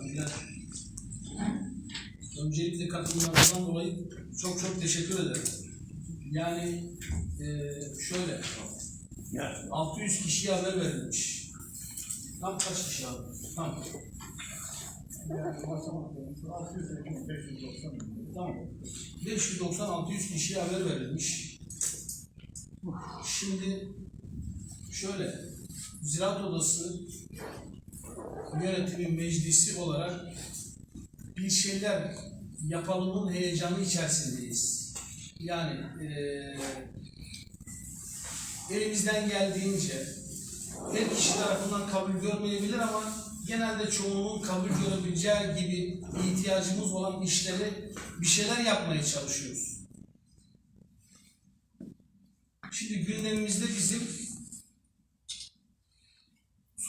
misafirler. Öncelikle katılımlarından dolayı çok çok teşekkür ederim. Yani eee şöyle, 600 kişiye haber verilmiş. Tam kaç kişi abi? Tam. Tamam. 590-600 kişiye haber verilmiş. Şimdi şöyle, Ziraat Odası yönetimi meclisi olarak bir şeyler yapalımın heyecanı içerisindeyiz. Yani eee elimizden geldiğince her kişi tarafından kabul görmeyebilir ama genelde çoğunun kabul görebileceği gibi ihtiyacımız olan işleri bir şeyler yapmaya çalışıyoruz. Şimdi gündemimizde bizim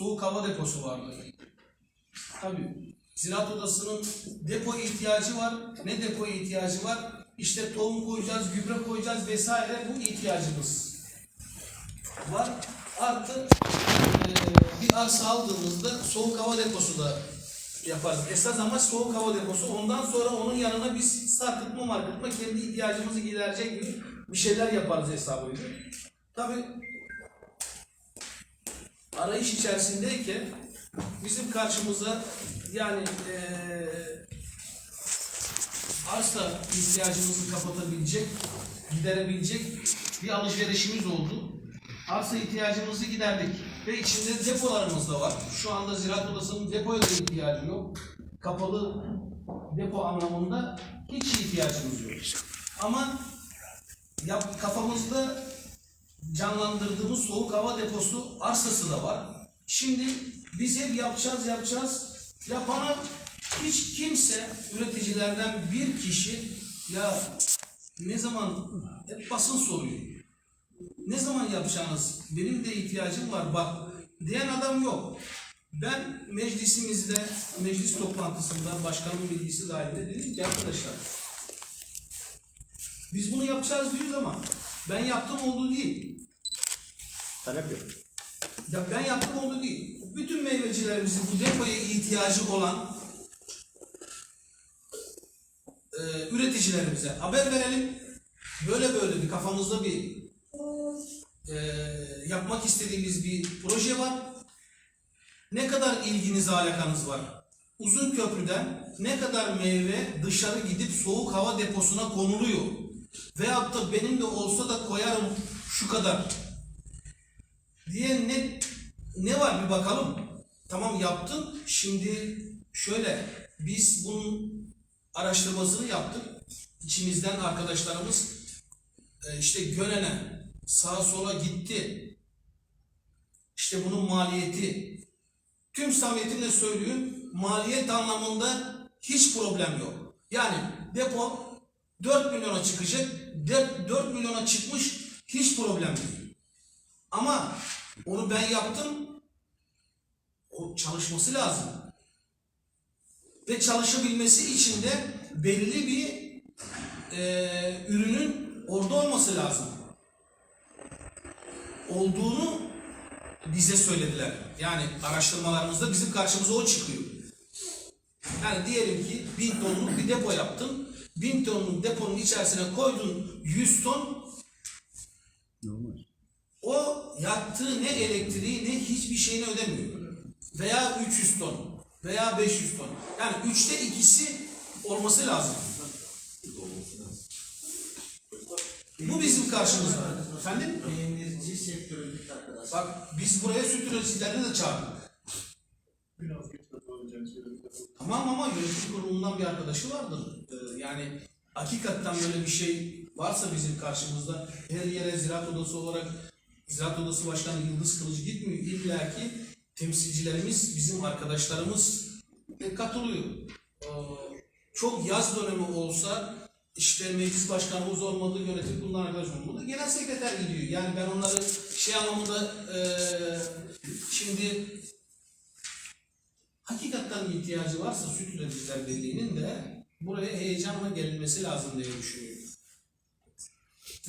soğuk hava deposu vardı. Tabii Ziraat Odası'nın depo ihtiyacı var. Ne depo ihtiyacı var? İşte tohum koyacağız, gübre koyacağız vesaire bu ihtiyacımız var. Artı eee, bir arsa aldığımızda soğuk hava deposu da yaparız. Esas amaç soğuk hava deposu. Ondan sonra onun yanına biz sarkıtma markıtma kendi ihtiyacımızı giderecek gibi bir şeyler yaparız hesabıyla. Tabii arayış içerisindeyken bizim karşımıza yani eee arsa ihtiyacımızı kapatabilecek, giderebilecek bir alışverişimiz oldu. Arsa ihtiyacımızı giderdik ve içinde depolarımız da var. Şu anda Ziraat Odası'nın depoya da ihtiyacı yok. Kapalı depo anlamında hiç ihtiyacımız yok. Ama yap, kafamızda canlandırdığımız soğuk hava deposu arsası da var. Şimdi biz hep yapacağız yapacağız. Yapana hiç kimse üreticilerden bir kişi ya ne zaman hep basın soruyor. Ne zaman yapacağınız? Benim de ihtiyacım var bak diyen adam yok. Ben meclisimizde, meclis toplantısında başkanın bilgisi dahilinde dedim ki arkadaşlar biz bunu yapacağız diyoruz ama ben yaptım olduğu değil. Talep yok. Ya ben yaptım oldu değil. Bütün meyvecilerimizin bu depoya ihtiyacı olan e, üreticilerimize haber verelim. Böyle böyle bir kafamızda bir e, yapmak istediğimiz bir proje var. Ne kadar ilginiz alakanız var? Uzun köprüden ne kadar meyve dışarı gidip soğuk hava deposuna konuluyor? Veyahut da benim de olsa da koyarım şu kadar diye ne ne var bir bakalım. Tamam yaptın. Şimdi şöyle biz bunun araştırmasını yaptık. İçimizden arkadaşlarımız e, işte Gönen'e sağa sola gitti. İşte bunun maliyeti tüm samimiyetimle söylüyorum maliyet anlamında hiç problem yok. Yani depo 4 milyona çıkacak. 4, 4 milyona çıkmış hiç problem değil. Ama onu ben yaptım. O çalışması lazım. Ve çalışabilmesi için de belli bir eee, ürünün orada olması lazım. Olduğunu bize söylediler. Yani araştırmalarımızda bizim karşımıza o çıkıyor. Yani diyelim ki 1000 tonluk bir depo yaptın. 1000 tonluk deponun içerisine koydun 100 ton Normal. o yaktığı ne elektriği ne hiçbir şeyini ödemiyor. Veya 300 ton veya 500 ton. Yani üçte ikisi olması lazım. Bu bizim karşımızda. Efendim? Peynirci sektöründeki arkadaşlar. Bak biz buraya süt üreticilerini de çağırdık. Biraz. Tamam ama yönetim kurulundan bir arkadaşı vardır. Ee, yani hakikaten böyle bir şey varsa bizim karşımızda her yere ziraat odası olarak ziraat odası başkanı Yıldız Kılıcı gitmiyor. İlla ki temsilcilerimiz, bizim arkadaşlarımız e, katılıyor. Ee, çok yaz dönemi olsa işte meclis başkanımız olmadı, yönetim kurulundan arkadaş olmadı. Genel sekreter gidiyor. Yani ben onları şey anlamında e, şimdi hakikaten ihtiyacı varsa Süt Üreticiler Birliği'nin de buraya heyecanla gelinmesi lazım diye düşünüyorum.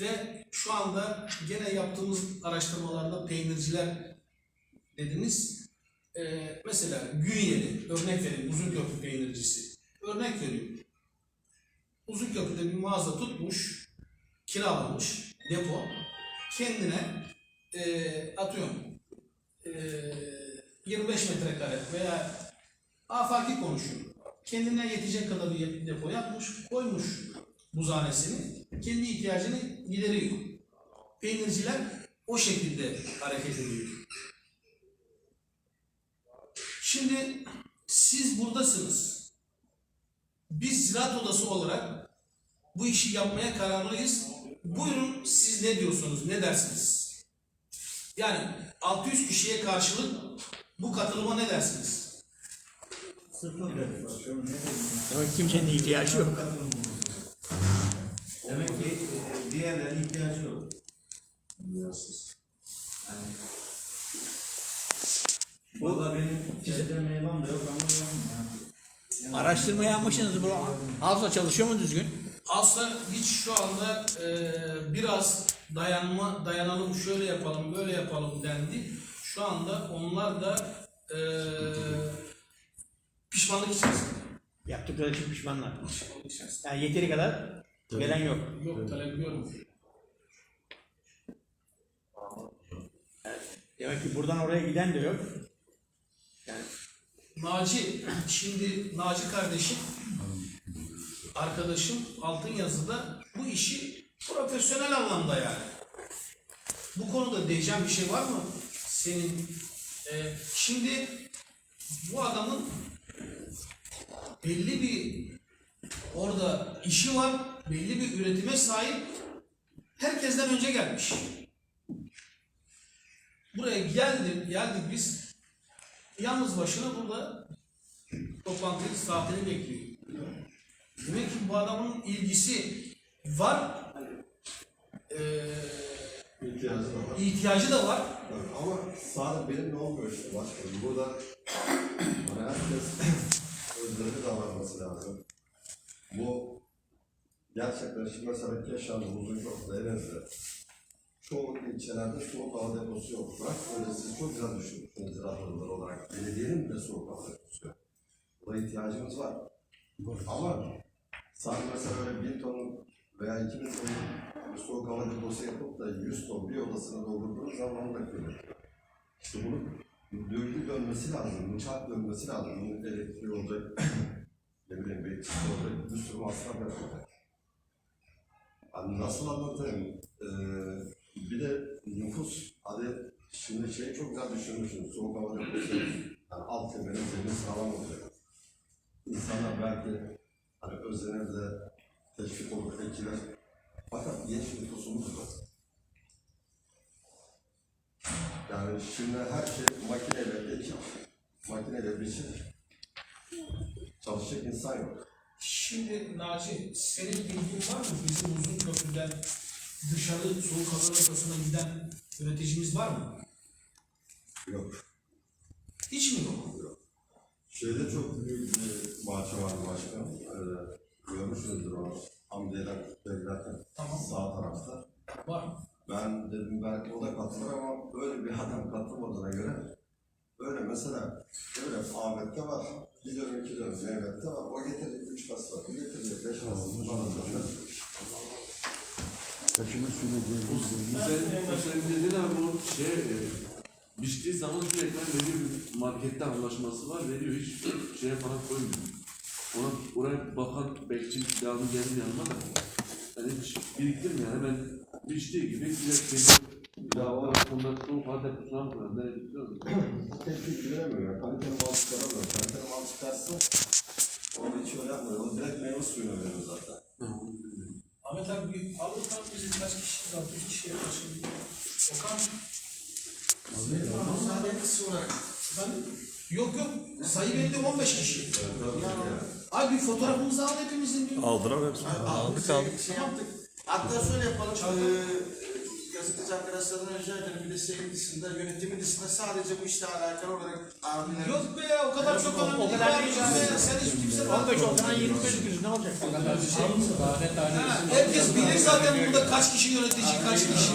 Ve şu anda gene yaptığımız araştırmalarda peynirciler dediniz. Ee, mesela Günyeli, örnek vereyim, Uzunköprü peynircisi. Örnek veriyorum. Uzunköprü'de bir mağaza tutmuş, kiralamış, depo. Kendine eee atıyorum eee 25 metrekare veya afaki konuşuyor. Kendine yetecek kadar bir depo yapmış, koymuş buzanesini, kendi ihtiyacını gideriyor. Peynirciler o şekilde hareket ediyor. Şimdi siz buradasınız. Biz ziraat odası olarak bu işi yapmaya kararlıyız. Buyurun siz ne diyorsunuz, ne dersiniz? Yani 600 kişiye karşılık bu katılıma ne dersiniz? Demek kimsenin ihtiyacı yok. Demek ki e, diğerlerinin ihtiyacı yok. Valla benim içeride meyvam da yok ama yani. Araştırma yapmışsınız bu. Havza çalışıyor mu düzgün? Aslında hiç şu anda e, biraz dayanma dayanalım şöyle yapalım böyle yapalım dendi. Şu anda onlar da e, pişmanlık içerisinde. Yaptıkları için pişmanlar. Pişmanlık içerisinde. Yani yeteri kadar gelen yok. Yok talep görmüyor. Demek ki buradan oraya giden de yok. Naci, şimdi Naci kardeşim, arkadaşım Altın Yazı'da bu işi profesyonel anlamda yani. Bu konuda diyeceğim bir şey var mı? Senin e, şimdi bu adamın belli bir orada işi var, belli bir üretime sahip. Herkesten önce gelmiş. Buraya geldik, geldik biz. Yalnız başına burada toplantı saatini bekliyor. Demek ki bu adamın ilgisi var. Ee, İhtiyacı da var. ihtiyacı da var. Ama sadece benimle olmuyor işte başkanım. Burada herkes özverili davranması lazım. Bu gerçekten şimdi mesela Keşan'da uzun çok Eren'de çoğu ilçelerde soğuk hava deposu yok. Bırak öyle siz çok güzel düşünmüşsünüz odaları olarak. Belediyenin de soğuk hava deposu yok. Buna ihtiyacımız var. Ama sadece mesela öyle bin ton veya iki bin ton bir soğuk hava deposu yapıp da 100 ton bir odasına doldurduğunuz zaman da kıymetli. İşte bunun döngü dönmesi lazım, bıçak dönmesi lazım. Bunun elektriği olacak, ne bileyim bekçisi olacak, bir sürü masraf yapacak. Hani nasıl anlatayım? Ee, bir de nüfus, hadi şimdi şey çok güzel düşünmüşsünüz, soğuk hava deposu, yani alt temelin zemin sağlam olacak. İnsanlar belki hani özenir de teşvik olur, ekiler. Fakat genç nüfusumuz var. Yani şimdi her şey makineyle ekip, makineyle biçim. Çalışacak insan yok. Şimdi Naci, senin bilgin var mı? Bizim uzun köprüden dışarı soğuk hava odasına giden üreticimiz var mı? Yok. Hiç mi yok? Şeyde çok büyük bir bahçe var başkanım. Ee, görmüşsünüzdür onu. Hamdiye'den giderken Tamam. sağ tarafta. Var. Ben dedim belki o da katılır ama böyle bir adam katılmadığına göre böyle mesela öyle Ahmet'te var, bir dönüm iki dönüm Mehmet'te var. O getirecek üç kasa, bu getirecek beş da Sen, sen dedin abi o şey, e, biçtiği zaman sürekli veriyor bir markette anlaşması var, veriyor hiç şeye falan koymuyor. Ona, oraya bakan bekçi devamı gelir yanına da. Yani hiç biriktirmiyor hemen biçtiği gibi direkt. Bir daha o deposuna mı koyar? Nereye gidiyor? Tek bir güvenemiyor ya. Kaliteli mal çıkaramıyor. Kaliteli mal çıkarsa onu hiç öyle yapmıyor. O direkt meyve suyunu veriyor zaten. Ahmet abi bir alırsan bizi kaç kişi, 600 kişiye karşı. Okan, kısmı olarak. ben Yok yok, sayı belli 15 kişi. Abi bir fotoğrafımızı al hepimizin. bir- Aldılar hepsini. Aldık aldık. Şey yaptık. Hatta şöyle yapalım. Eee gazeteci arkadaşlardan rica ederim. Bir de senin dışında, yönetimin dışında sadece bu işle alakalı olarak abiler. Yok be o kadar çok önemli O kadar değil Sen- Sen hiç kimse rahat 15 olsan 20 gözükürüz ne olacak? Ha, Herkes bilir zaten burada kaç kişi yönetici, kaç kişi.